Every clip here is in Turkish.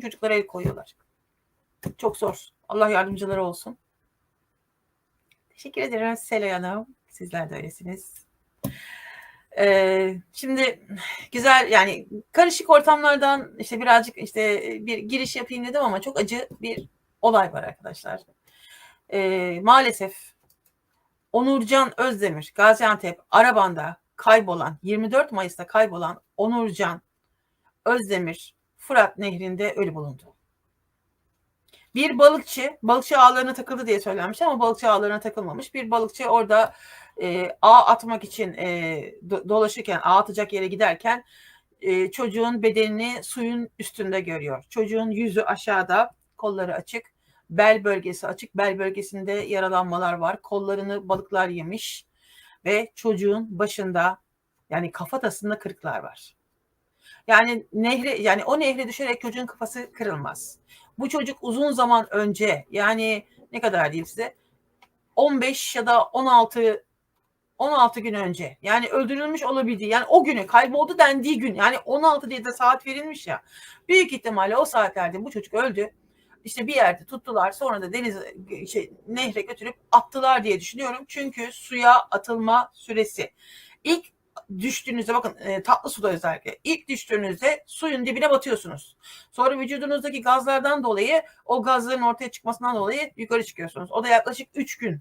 çocuklara el koyuyorlar. Çok zor. Allah yardımcıları olsun. Teşekkür ederim Selay Hanım. Sizler de öylesiniz. Ee, şimdi güzel yani karışık ortamlardan işte birazcık işte bir giriş yapayım dedim ama çok acı bir olay var arkadaşlar. Ee, maalesef Onurcan Özdemir Gaziantep Araban'da kaybolan 24 Mayıs'ta kaybolan Onurcan Özdemir Fırat Nehri'nde ölü bulundu. Bir balıkçı, balıkçı ağlarına takıldı diye söylenmiş ama balıkçı ağlarına takılmamış. Bir balıkçı orada e, ağ atmak için e, do, dolaşırken, ağ atacak yere giderken e, çocuğun bedenini suyun üstünde görüyor. Çocuğun yüzü aşağıda, kolları açık, bel bölgesi açık, bel bölgesinde yaralanmalar var. Kollarını balıklar yemiş ve çocuğun başında yani kafatasında kırıklar var. Yani nehre yani o nehre düşerek çocuğun kafası kırılmaz. Bu çocuk uzun zaman önce yani ne kadar diyeyim size 15 ya da 16 16 gün önce yani öldürülmüş olabildiği yani o günü kayboldu dendiği gün yani 16 diye de saat verilmiş ya büyük ihtimalle o saatlerde bu çocuk öldü. İşte bir yerde tuttular sonra da deniz şey, nehre götürüp attılar diye düşünüyorum. Çünkü suya atılma süresi. İlk düştüğünüzde bakın e, tatlı suda özellikle ilk düştüğünüzde suyun dibine batıyorsunuz. Sonra vücudunuzdaki gazlardan dolayı o gazların ortaya çıkmasından dolayı yukarı çıkıyorsunuz. O da yaklaşık 3 gün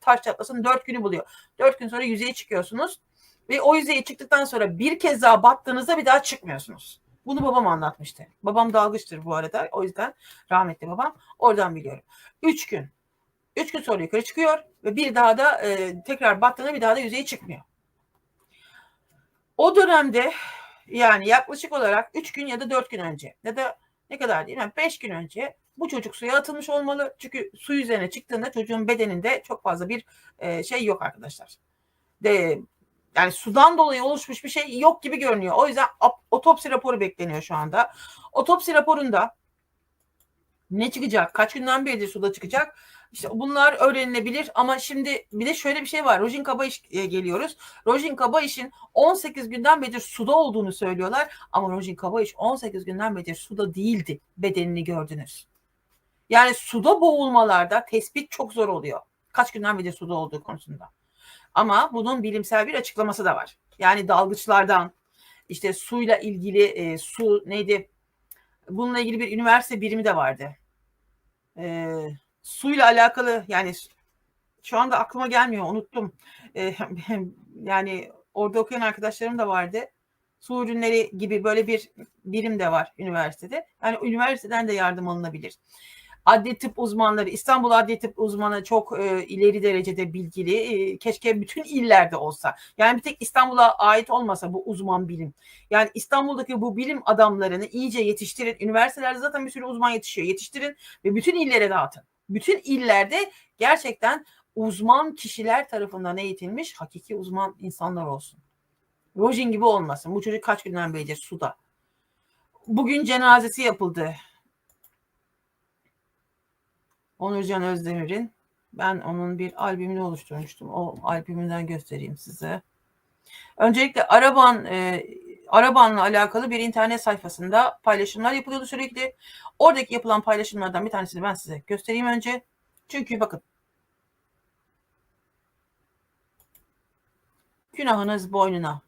taş çatlasın 4 günü buluyor. 4 gün sonra yüzeye çıkıyorsunuz ve o yüzeye çıktıktan sonra bir kez daha battığınızda bir daha çıkmıyorsunuz. Bunu babam anlatmıştı. Babam dalgıçtır bu arada. O yüzden rahmetli babam. Oradan biliyorum. 3 gün. 3 gün sonra yukarı çıkıyor ve bir daha da e, tekrar battığında bir daha da yüzeye çıkmıyor. O dönemde yani yaklaşık olarak 3 gün ya da 4 gün önce ya da ne kadar değil mi? 5 gün önce bu çocuk suya atılmış olmalı. Çünkü su üzerine çıktığında çocuğun bedeninde çok fazla bir e, şey yok arkadaşlar. De, yani sudan dolayı oluşmuş bir şey yok gibi görünüyor. O yüzden otopsi raporu bekleniyor şu anda. Otopsi raporunda ne çıkacak? Kaç günden beridir suda çıkacak? İşte bunlar öğrenilebilir ama şimdi bir de şöyle bir şey var. Rojin Kabayiş'e geliyoruz. Rojin Kabayiş'in 18 günden beridir suda olduğunu söylüyorlar ama Rojin Kabayiş 18 günden beridir suda değildi. Bedenini gördünüz. Yani suda boğulmalarda tespit çok zor oluyor. Kaç günden beridir suda olduğu konusunda. Ama bunun bilimsel bir açıklaması da var. Yani dalgıçlardan işte suyla ilgili e, su neydi? Bununla ilgili bir üniversite birimi de vardı. Eee suyla alakalı yani şu anda aklıma gelmiyor unuttum. E, yani orada okuyan arkadaşlarım da vardı. Su ürünleri gibi böyle bir birim de var üniversitede. Yani üniversiteden de yardım alınabilir. Adli tıp uzmanları, İstanbul Adli Tıp uzmanı çok e, ileri derecede bilgili. E, keşke bütün illerde olsa. Yani bir tek İstanbul'a ait olmasa bu uzman bilim. Yani İstanbul'daki bu bilim adamlarını iyice yetiştirin. Üniversitelerde zaten bir sürü uzman yetişiyor. Yetiştirin ve bütün illere dağıtın bütün illerde gerçekten uzman kişiler tarafından eğitilmiş hakiki uzman insanlar olsun. Rojin gibi olmasın. Bu çocuk kaç günden beridir suda. Bugün cenazesi yapıldı. Onurcan Özdemir'in. Ben onun bir albümünü oluşturmuştum. O albümünden göstereyim size. Öncelikle Araban e, Araban'la alakalı bir internet sayfasında paylaşımlar yapılıyordu sürekli. Oradaki yapılan paylaşımlardan bir tanesini ben size göstereyim önce. Çünkü bakın. Günahınız boynuna.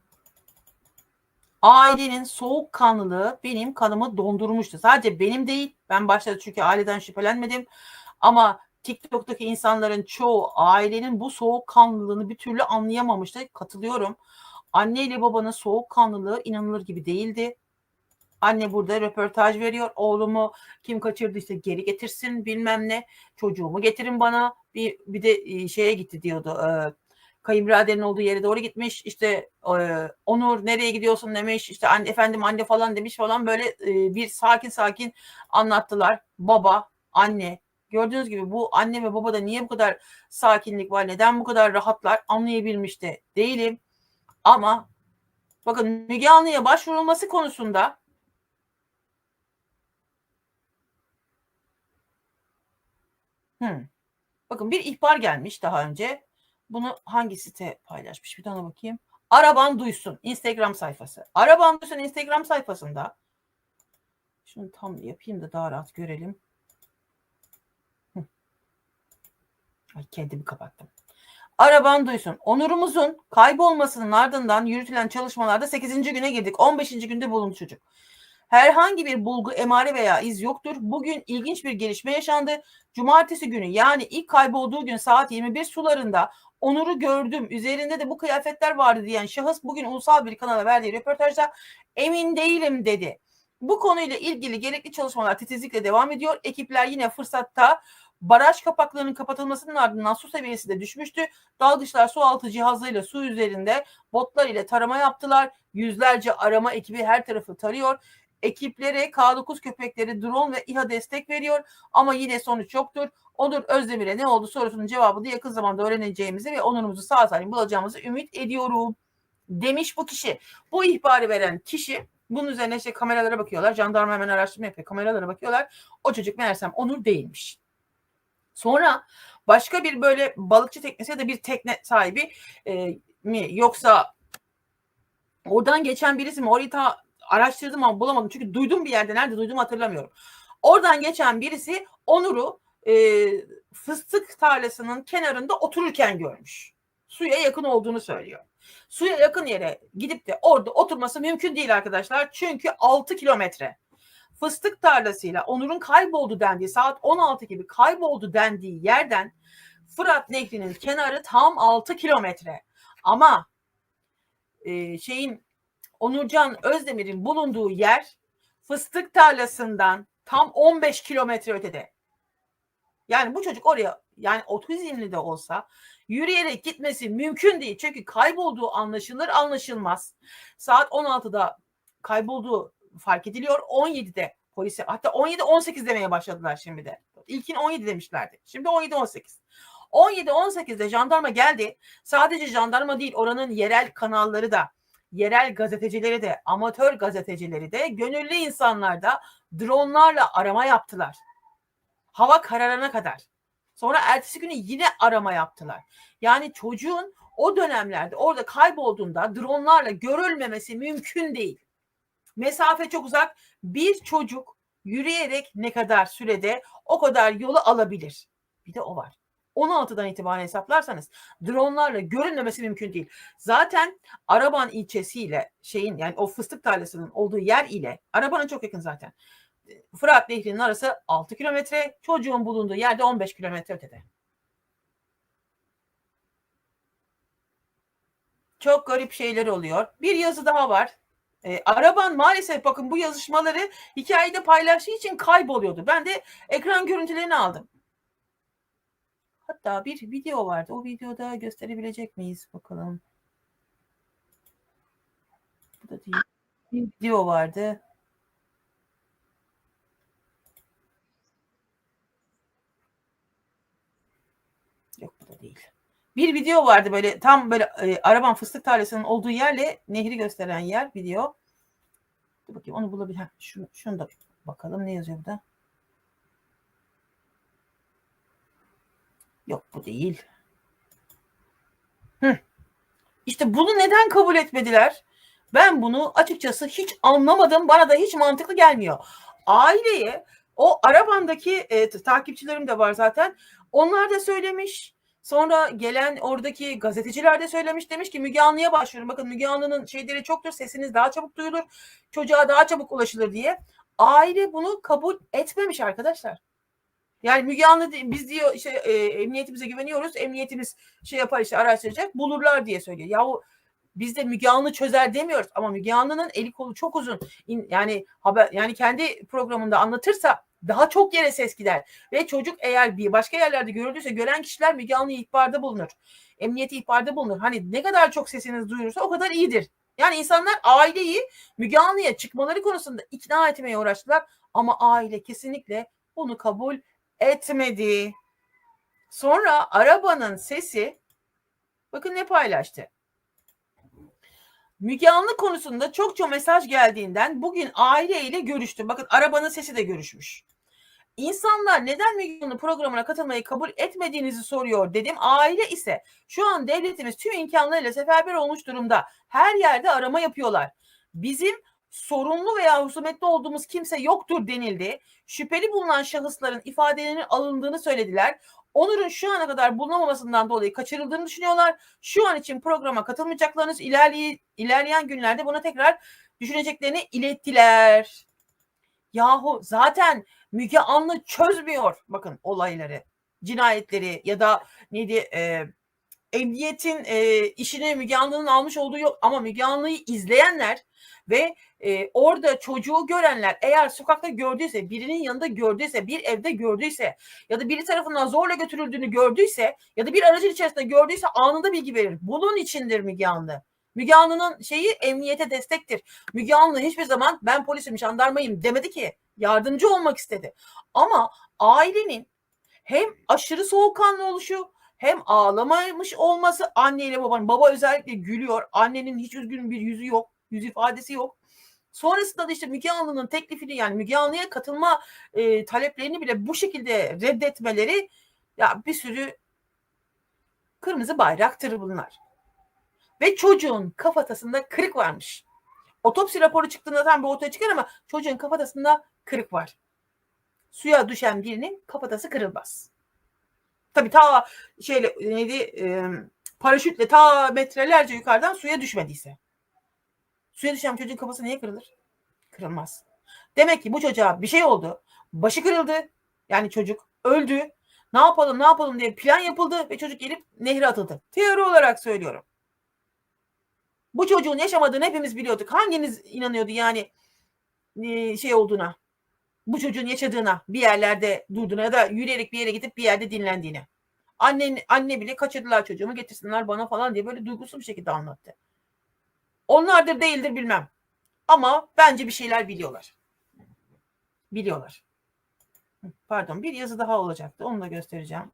Ailenin soğukkanlılığı benim kanımı dondurmuştu. Sadece benim değil. Ben başta çünkü aileden şüphelenmedim. Ama TikTok'taki insanların çoğu ailenin bu soğukkanlılığını bir türlü anlayamamıştı. Katılıyorum. Anne ile babanın soğukkanlılığı inanılır gibi değildi. Anne burada röportaj veriyor. Oğlumu kim kaçırdıysa geri getirsin bilmem ne. Çocuğumu getirin bana. Bir, bir de e, şeye gitti diyordu. E, kayınbiraderin olduğu yere doğru gitmiş. İşte e, Onur nereye gidiyorsun demiş. İşte anne, efendim anne falan demiş falan böyle e, bir sakin sakin anlattılar. Baba, anne. Gördüğünüz gibi bu anne ve babada niye bu kadar sakinlik var? Neden bu kadar rahatlar? Anlayabilmiş de değilim. Ama bakın Müge Anlı'ya başvurulması konusunda hmm, bakın bir ihbar gelmiş daha önce. Bunu hangi site paylaşmış? Bir tane bakayım. Araban Duysun Instagram sayfası. Araban Duysun Instagram sayfasında Şunu tam yapayım da daha rahat görelim. Hı. Ay kendimi kapattım. Araban duysun. Onurumuzun kaybolmasının ardından yürütülen çalışmalarda 8. güne girdik. 15. günde bulundu çocuk. Herhangi bir bulgu, emare veya iz yoktur. Bugün ilginç bir gelişme yaşandı. Cumartesi günü yani ilk kaybolduğu gün saat 21 sularında Onur'u gördüm. Üzerinde de bu kıyafetler vardı diyen şahıs bugün ulusal bir kanala verdiği röportajda emin değilim dedi. Bu konuyla ilgili gerekli çalışmalar titizlikle devam ediyor. Ekipler yine fırsatta baraj kapaklarının kapatılmasının ardından su seviyesi de düşmüştü. Dalgıçlar su altı cihazlarıyla su üzerinde botlar ile tarama yaptılar. Yüzlerce arama ekibi her tarafı tarıyor. Ekiplere K9 köpekleri drone ve İHA destek veriyor ama yine sonuç yoktur. Onur Özdemir'e ne oldu sorusunun cevabını yakın zamanda öğreneceğimizi ve onurumuzu sağ salim bulacağımızı ümit ediyorum. Demiş bu kişi. Bu ihbarı veren kişi bunun üzerine işte kameralara bakıyorlar. Jandarma hemen araştırma yapıyor. Kameralara bakıyorlar. O çocuk meğersem Onur değilmiş. Sonra başka bir böyle balıkçı teknesi ya da bir tekne sahibi e, mi yoksa oradan geçen birisi mi orayı ta araştırdım ama bulamadım. Çünkü duydum bir yerde nerede duydum hatırlamıyorum. Oradan geçen birisi Onur'u e, fıstık tarlasının kenarında otururken görmüş. Suya yakın olduğunu söylüyor. Suya yakın yere gidip de orada oturması mümkün değil arkadaşlar. Çünkü 6 kilometre fıstık tarlasıyla Onur'un kayboldu dendiği saat 16 gibi kayboldu dendiği yerden Fırat Nehri'nin kenarı tam 6 kilometre. Ama e, şeyin Onurcan Özdemir'in bulunduğu yer fıstık tarlasından tam 15 kilometre ötede. Yani bu çocuk oraya yani otizmli de olsa yürüyerek gitmesi mümkün değil. Çünkü kaybolduğu anlaşılır anlaşılmaz. Saat 16'da kaybolduğu fark ediliyor. 17'de polise hatta 17-18 demeye başladılar şimdi de. İlkin 17 demişlerdi. Şimdi 17-18. 17-18'de jandarma geldi. Sadece jandarma değil oranın yerel kanalları da yerel gazetecileri de amatör gazetecileri de gönüllü insanlar da dronlarla arama yaptılar. Hava kararana kadar. Sonra ertesi günü yine arama yaptılar. Yani çocuğun o dönemlerde orada kaybolduğunda dronlarla görülmemesi mümkün değil. Mesafe çok uzak. Bir çocuk yürüyerek ne kadar sürede o kadar yolu alabilir. Bir de o var. 16'dan itibaren hesaplarsanız dronlarla görünmemesi mümkün değil. Zaten Araban ilçesiyle şeyin yani o fıstık tarlasının olduğu yer ile Araban'a çok yakın zaten. Fırat Nehri'nin arası 6 kilometre, çocuğun bulunduğu yerde 15 kilometre ötede. Çok garip şeyler oluyor. Bir yazı daha var. E, araban maalesef bakın bu yazışmaları hikayede paylaştığı için kayboluyordu. Ben de ekran görüntülerini aldım. Hatta bir video vardı. O videoda gösterebilecek miyiz bakalım. Bu da değil. Bir video vardı. Yok bu da değil. Bir video vardı böyle tam böyle e, araban fıstık tarlasının olduğu yerle nehri gösteren yer video. Dur bakayım onu bulabilir. Şunu, şunu da bakalım ne yazıyor burada. Yok bu değil. Hı. İşte bunu neden kabul etmediler? Ben bunu açıkçası hiç anlamadım. Bana da hiç mantıklı gelmiyor. Aileye o arabandaki e, takipçilerim de var zaten. Onlar da söylemiş. Sonra gelen oradaki gazeteciler de söylemiş demiş ki Müge Anlı'ya başlıyorum. Bakın Müge Anlı'nın şeyleri çoktur. Sesiniz daha çabuk duyulur. Çocuğa daha çabuk ulaşılır diye. Aile bunu kabul etmemiş arkadaşlar. Yani Müge Anlı biz diyor işte e, emniyetimize güveniyoruz. Emniyetimiz şey yapar işte araştıracak bulurlar diye söylüyor. Yahu biz de Müge Anlı çözer demiyoruz ama Müge Anlı'nın eli kolu çok uzun. Yani haber yani kendi programında anlatırsa daha çok yere ses gider. Ve çocuk eğer bir başka yerlerde görüldüyse gören kişiler Müge Anlı'ya ihbarda bulunur. Emniyete ihbarda bulunur. Hani ne kadar çok sesiniz duyurursa o kadar iyidir. Yani insanlar aileyi Müge Anlı'ya çıkmaları konusunda ikna etmeye uğraştılar. Ama aile kesinlikle bunu kabul etmedi. Sonra arabanın sesi bakın ne paylaştı. Müge Anlı konusunda çokça mesaj geldiğinden bugün aileyle görüştüm. Bakın arabanın sesi de görüşmüş. İnsanlar neden Müge programına katılmayı kabul etmediğinizi soruyor dedim. Aile ise şu an devletimiz tüm imkanlarıyla seferber olmuş durumda. Her yerde arama yapıyorlar. Bizim sorunlu veya husumetli olduğumuz kimse yoktur denildi. Şüpheli bulunan şahısların ifadelerinin alındığını söylediler. Onur'un şu ana kadar bulunamamasından dolayı kaçırıldığını düşünüyorlar. Şu an için programa katılmayacaklarını ilerleyen, ilerleyen günlerde buna tekrar düşüneceklerini ilettiler. Yahu zaten Müge Anlı çözmüyor bakın olayları, cinayetleri ya da neydi e, emniyetin e, işini Müge Anlı'nın almış olduğu yok ama Müge Anlı'yı izleyenler ve e, orada çocuğu görenler eğer sokakta gördüyse, birinin yanında gördüyse, bir evde gördüyse ya da biri tarafından zorla götürüldüğünü gördüyse ya da bir aracın içerisinde gördüyse anında bilgi verir. Bunun içindir Müge Anlı. Müge Anlı'nın şeyi emniyete destektir. Müge Anlı hiçbir zaman ben polisim, jandarmayım demedi ki. Yardımcı olmak istedi. Ama ailenin hem aşırı soğukkanlı oluşu hem ağlamamış olması anneyle babanın. Baba özellikle gülüyor. Annenin hiç üzgün bir yüzü yok. Yüz ifadesi yok. Sonrasında da işte Müge Anlı'nın teklifini yani Müge Anlı'ya katılma e, taleplerini bile bu şekilde reddetmeleri ya bir sürü kırmızı bayraktır bunlar. Ve çocuğun kafatasında kırık varmış. Otopsi raporu çıktığında tam bir ortaya çıkar ama çocuğun kafatasında kırık var. Suya düşen birinin kafatası kırılmaz. Tabii ta şeyle neydi e, paraşütle ta metrelerce yukarıdan suya düşmediyse. Suya düşen çocuğun kafası niye kırılır? Kırılmaz. Demek ki bu çocuğa bir şey oldu. Başı kırıldı. Yani çocuk öldü. Ne yapalım ne yapalım diye plan yapıldı ve çocuk gelip nehre atıldı. Teori olarak söylüyorum. Bu çocuğun yaşamadığını hepimiz biliyorduk. Hanginiz inanıyordu yani e, şey olduğuna? Bu çocuğun yaşadığına, bir yerlerde durduğuna ya da yürüyerek bir yere gidip bir yerde dinlendiğine. Anne, anne bile kaçırdılar çocuğumu getirsinler bana falan diye böyle duygusuz bir şekilde anlattı. Onlardır değildir bilmem. Ama bence bir şeyler biliyorlar. Biliyorlar. Pardon bir yazı daha olacaktı. Onu da göstereceğim.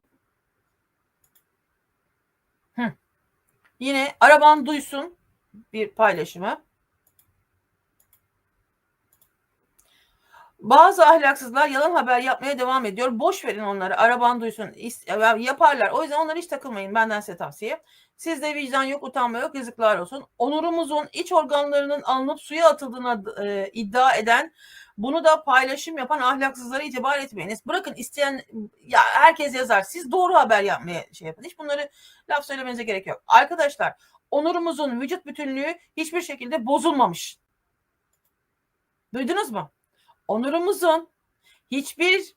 Hı. Yine araban duysun bir paylaşımı. Bazı ahlaksızlar yalan haber yapmaya devam ediyor. Boş verin onları. Araban duysun. Yaparlar. O yüzden onlara hiç takılmayın. Benden size tavsiye. Sizde vicdan yok, utanma yok. Yazıklar olsun. Onurumuzun iç organlarının alınıp suya atıldığına e, iddia eden bunu da paylaşım yapan ahlaksızlara itibar etmeyiniz. Bırakın isteyen ya herkes yazar. Siz doğru haber yapmaya şey yapın. Hiç bunları laf söylemenize gerek yok. Arkadaşlar onurumuzun vücut bütünlüğü hiçbir şekilde bozulmamış. Duydunuz mu? Onurumuzun hiçbir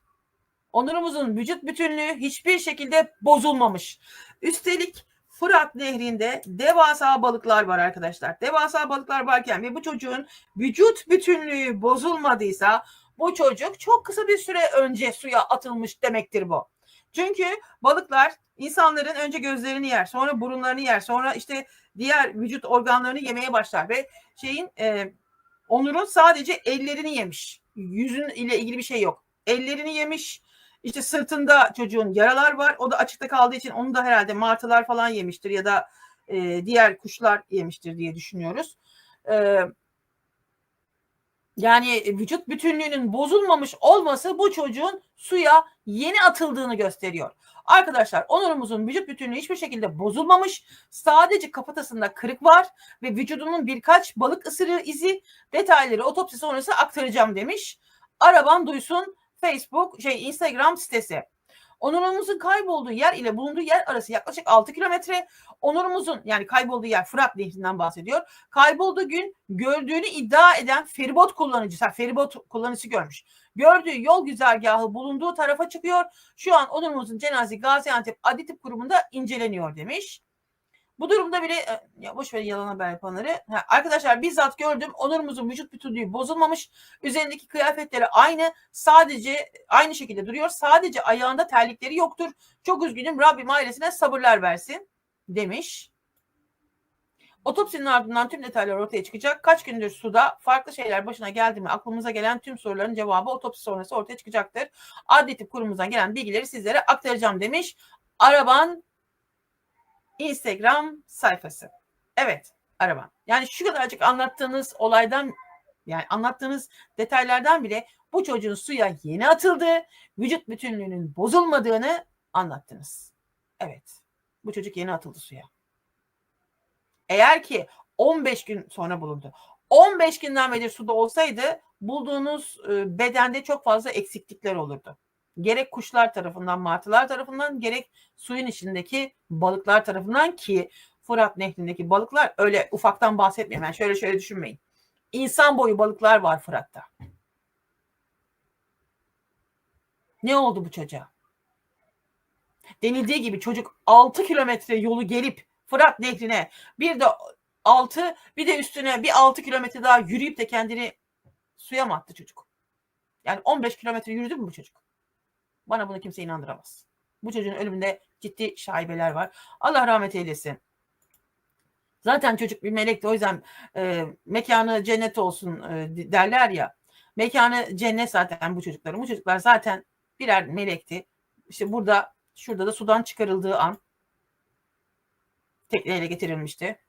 onurumuzun vücut bütünlüğü hiçbir şekilde bozulmamış. Üstelik Fırat Nehri'nde devasa balıklar var arkadaşlar. Devasa balıklar varken ve bu çocuğun vücut bütünlüğü bozulmadıysa bu çocuk çok kısa bir süre önce suya atılmış demektir bu. Çünkü balıklar insanların önce gözlerini yer, sonra burunlarını yer, sonra işte diğer vücut organlarını yemeye başlar ve şeyin e, Onur'un sadece ellerini yemiş. Yüzün ile ilgili bir şey yok. Ellerini yemiş. İşte sırtında çocuğun yaralar var. O da açıkta kaldığı için onu da herhalde martılar falan yemiştir ya da e, diğer kuşlar yemiştir diye düşünüyoruz. E, yani vücut bütünlüğünün bozulmamış olması bu çocuğun suya yeni atıldığını gösteriyor. Arkadaşlar onurumuzun vücut bütünlüğü hiçbir şekilde bozulmamış. Sadece kafatasında kırık var ve vücudunun birkaç balık ısırığı izi detayları otopsi sonrası aktaracağım demiş. Araban duysun Facebook şey Instagram sitesi. Onurumuzun kaybolduğu yer ile bulunduğu yer arası yaklaşık 6 kilometre. Onurumuzun yani kaybolduğu yer Fırat Nehri'nden bahsediyor. Kaybolduğu gün gördüğünü iddia eden feribot kullanıcısı, feribot kullanıcısı görmüş. Gördüğü yol güzergahı bulunduğu tarafa çıkıyor. Şu an Onurumuzun cenazesi Gaziantep Adli Tıp Kurumu'nda inceleniyor demiş. Bu durumda bile e, ya boş verin yalan haber yapanları. Ha, arkadaşlar bizzat gördüm. Onurumuzun vücut bütünlüğü bozulmamış. Üzerindeki kıyafetleri aynı. Sadece aynı şekilde duruyor. Sadece ayağında terlikleri yoktur. Çok üzgünüm. Rabbim ailesine sabırlar versin demiş. Otopsinin ardından tüm detaylar ortaya çıkacak. Kaç gündür suda farklı şeyler başına geldi mi aklımıza gelen tüm soruların cevabı otopsi sonrası ortaya çıkacaktır. Adli tıp kurumumuzdan gelen bilgileri sizlere aktaracağım demiş. Araban Instagram sayfası. Evet, araba. Yani şu kadarcık anlattığınız olaydan yani anlattığınız detaylardan bile bu çocuğun suya yeni atıldığı, vücut bütünlüğünün bozulmadığını anlattınız. Evet. Bu çocuk yeni atıldı suya. Eğer ki 15 gün sonra bulundu. 15 günden beri suda olsaydı bulduğunuz e, bedende çok fazla eksiklikler olurdu. Gerek kuşlar tarafından, martılar tarafından, gerek suyun içindeki balıklar tarafından ki Fırat Nehri'ndeki balıklar öyle ufaktan bahsetmiyorum. Yani şöyle şöyle düşünmeyin. İnsan boyu balıklar var Fırat'ta. Ne oldu bu çocuğa? Denildiği gibi çocuk 6 kilometre yolu gelip Fırat Nehri'ne bir de 6 bir de üstüne bir 6 kilometre daha yürüyüp de kendini suya mı attı çocuk? Yani 15 kilometre yürüdü mü bu çocuk? Bana bunu kimse inandıramaz. Bu çocuğun ölümünde ciddi şaibeler var. Allah rahmet eylesin. Zaten çocuk bir melekti. O yüzden e, mekanı cennet olsun e, derler ya. Mekanı cennet zaten bu çocukların. Bu çocuklar zaten birer melekti. İşte burada şurada da sudan çıkarıldığı an tekneyle getirilmişti.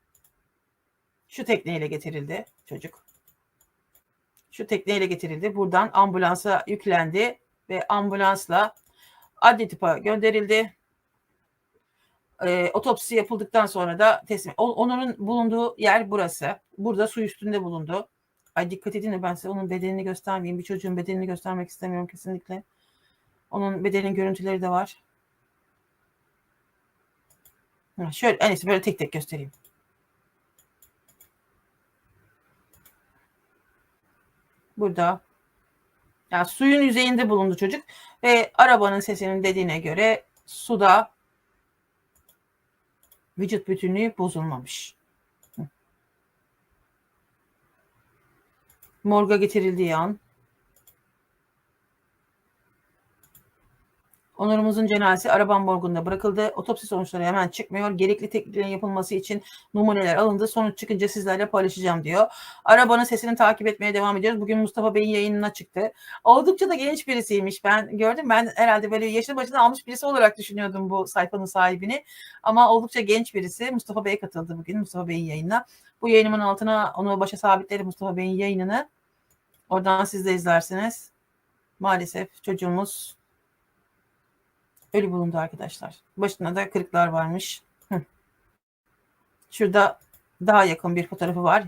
Şu tekneyle getirildi çocuk. Şu tekneyle getirildi. Buradan ambulansa yüklendi ve ambulansla adli tıpa gönderildi. E, otopsi yapıldıktan sonra da teslim. O, onun bulunduğu yer burası. Burada su üstünde bulundu. Ay dikkat edin de ben size onun bedenini göstermeyeyim. Bir çocuğun bedenini göstermek istemiyorum kesinlikle. Onun bedenin görüntüleri de var. Şöyle en iyisi böyle tek tek göstereyim. Burada yani suyun yüzeyinde bulundu çocuk ve arabanın sesinin dediğine göre suda vücut bütünlüğü bozulmamış. Morga getirildiği an Onurumuzun cenazesi araban morgunda bırakıldı. Otopsi sonuçları hemen çıkmıyor. Gerekli tetkiklerin yapılması için numuneler alındı. Sonuç çıkınca sizlerle paylaşacağım diyor. Arabanın sesini takip etmeye devam ediyoruz. Bugün Mustafa Bey'in yayınına çıktı. Oldukça da genç birisiymiş. Ben gördüm. Ben herhalde böyle yaşını başına almış birisi olarak düşünüyordum bu sayfanın sahibini. Ama oldukça genç birisi. Mustafa Bey katıldı bugün Mustafa Bey'in yayınına. Bu yayınımın altına onu başa sabitleri Mustafa Bey'in yayınını. Oradan siz de izlersiniz. Maalesef çocuğumuz Ölü bulundu arkadaşlar. Başında da kırıklar varmış. Şurada daha yakın bir fotoğrafı var.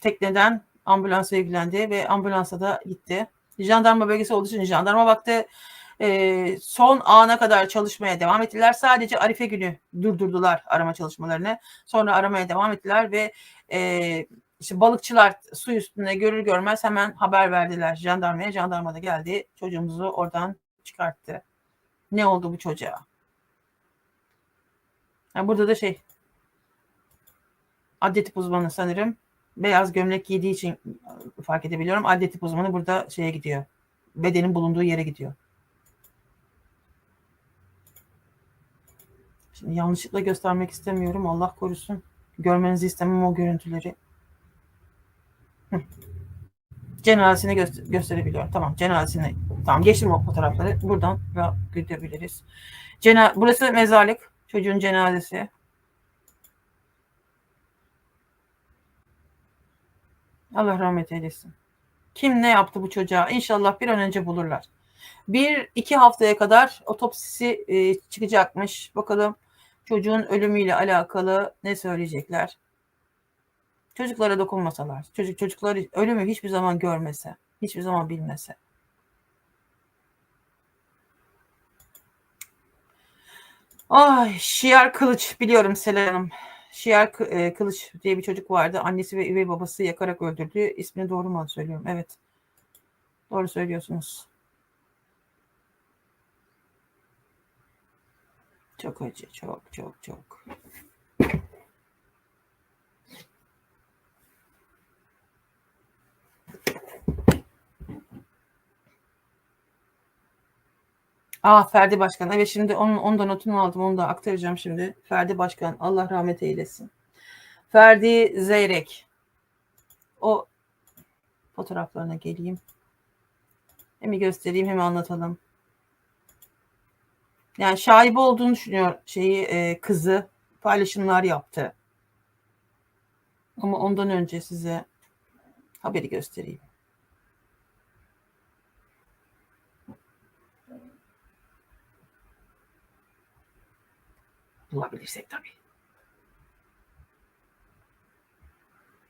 Tekneden ambulansa ilgilendi ve ambulansa da gitti. Jandarma bölgesi olduğu için jandarma baktı. E, son ana kadar çalışmaya devam ettiler. Sadece Arife günü durdurdular arama çalışmalarını. Sonra aramaya devam ettiler ve e, işte balıkçılar su üstünde görür görmez hemen haber verdiler jandarmaya. Jandarma da geldi. Çocuğumuzu oradan çıkarttı. Ne oldu bu çocuğa? Yani burada da şey adli uzmanı sanırım. Beyaz gömlek giydiği için fark edebiliyorum. Adli uzmanı burada şeye gidiyor. Bedenin bulunduğu yere gidiyor. Şimdi yanlışlıkla göstermek istemiyorum. Allah korusun. Görmenizi istemem o görüntüleri. Cenazesini göster gösterebiliyorum. Tamam cenazesini. Tamam geçtim o fotoğrafları. Buradan da görebiliriz. Cena Burası mezarlık. Çocuğun cenazesi. Allah rahmet eylesin. Kim ne yaptı bu çocuğa? İnşallah bir an önce bulurlar. Bir iki haftaya kadar otopsisi e, çıkacakmış. Bakalım çocuğun ölümüyle alakalı ne söyleyecekler. Çocuklara dokunmasalar, çocuk çocukları ölümü hiçbir zaman görmese, hiçbir zaman bilmese. Ay Şiar Kılıç biliyorum Selen Hanım. Şiar e, Kılıç diye bir çocuk vardı. Annesi ve üvey babası yakarak öldürdü. İsmini doğru mu söylüyorum? Evet. Doğru söylüyorsunuz. Çok acı, çok çok çok. Aa Ferdi Başkan. Evet şimdi onun, onun da notunu aldım. Onu da aktaracağım şimdi. Ferdi Başkan. Allah rahmet eylesin. Ferdi Zeyrek. O fotoğraflarına geleyim. Hem göstereyim hem anlatalım. Yani şaibe olduğunu düşünüyor şeyi e, kızı paylaşımlar yaptı. Ama ondan önce size haberi göstereyim. Bulabilirsek tabii.